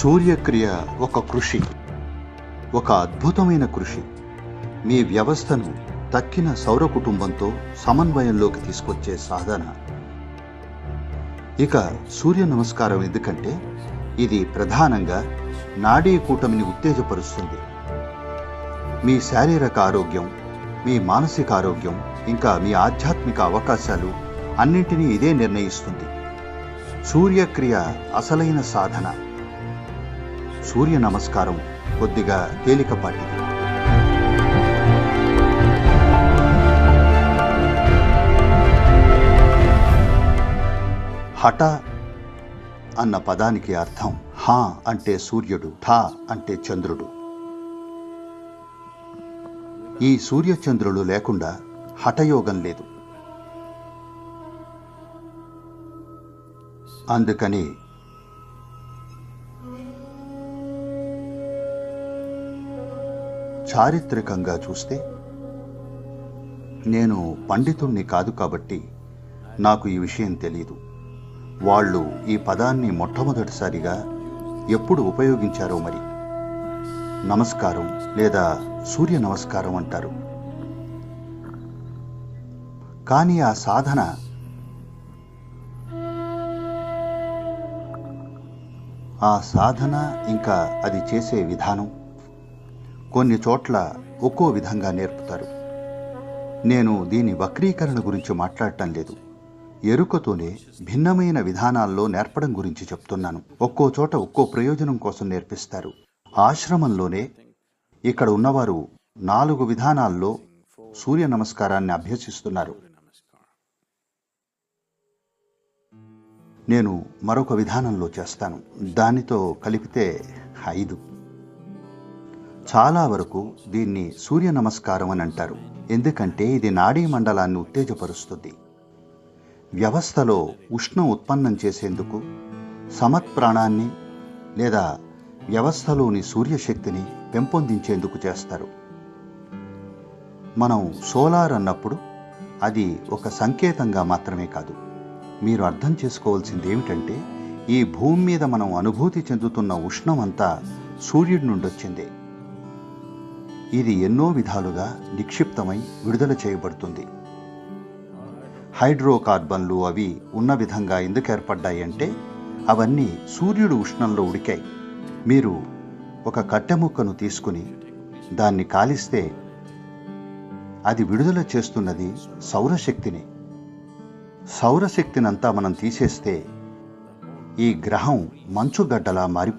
సూర్యక్రియ ఒక కృషి ఒక అద్భుతమైన కృషి. మీ వ్యవస్థను తక్కిన సౌర కుటుంబంతో సమన్వయంలోకి తీసుకొచ్చే సాధన. ఇక సూర్య నమస్కారం ఎందుకంటే ఇది ప్రధానంగా నాడీ కూటమిని ఉత్తేజపరుస్తుంది. మీ శారీరక ఆరోగ్యం మీ మానసిక ఆరోగ్యం ఇంకా మీ ఆధ్యాత్మిక అవకాశాలు అన్నింటినీ ఇదే నిర్ణయిస్తుంది. సూర్యక్రియ అసలైన సాధన. సూర్య నమస్కారం కొద్దిగా తేలికపాటిది. హఠ అన్న పదానికి అర్థం హా అంటే సూర్యుడు థా అంటే చంద్రుడు. ఈ సూర్యచంద్రులు లేకుండా హఠయోగం లేదు. అందుకని చారిత్రకంగా చూస్తే నేను పండితుణ్ణి కాదు కాబట్టి నాకు ఈ విషయం తెలియదు వాళ్ళు ఈ పదాన్ని మొట్టమొదటిసారిగా ఎప్పుడు ఉపయోగించారో మరి? నమస్కారం లేదా సూర్య నమస్కారం అంటారు. కానీ ఆ సాధన ఆ సాధన ఇంకా అది చేసే విధానం కొన్ని చోట్ల ఒక్కో విధంగా నేర్పుతారు. నేను దీని వక్రీకరణ గురించి మాట్లాడటం లేదు. ఎరుకతోనే భిన్నమైన విధానాల్లో నేర్పడం గురించి చెప్తున్నాను. ఒక్కో చోట ఒక్కో ప్రయోజనం కోసం నేర్పిస్తారు. ఆశ్రమంలోనే ఇక్కడ ఉన్నవారు నాలుగు విధానాల్లో సూర్య నమస్కారాన్ని అభ్యసిస్తున్నారు. నేను మరొక విధానంలో చేస్తాను. దానితో కలిపితే ఐదు. చాలా వరకు దీన్ని సూర్య నమస్కారం అని అంటారు. ఎందుకంటే ఇది నాడీ మండలాన్ని ఉత్తేజపరుస్తుంది. వ్యవస్థలో ఉష్ణం ఉత్పన్నం చేసేందుకు సమత్ ప్రాణాన్ని లేదా వ్యవస్థలోని సూర్యశక్తిని పెంపొందించేందుకు చేస్తారు. మనం సోలార్ అన్నప్పుడు అది ఒక సంకేతంగా మాత్రమే కాదు. మీరు అర్థం చేసుకోవాల్సింది ఏమిటంటే ఈ భూమి మీద మనం అనుభూతి చెందుతున్న ఉష్ణం అంతా సూర్యుడి నుండి వచ్చిందే ఇది ఎన్నో విధాలుగా నిక్షిప్తమై విడుదల చేయబడుతుంది. హైడ్రోకార్బన్లు అవి ఉన్న విధంగా ఎందుకు ఏర్పడ్డాయంటే అవన్నీ సూర్యుడు ఉష్ణంలో ఉడికాయి. మీరు ఒక కట్టె ముక్కను తీసుకుని దాన్ని కాలిస్తే అది విడుదల చేస్తున్నది సౌరశక్తిని. సౌరశక్తినంతా మనం తీసేస్తే ఈ గ్రహం మంచుగడ్డలా మారిపోతుంది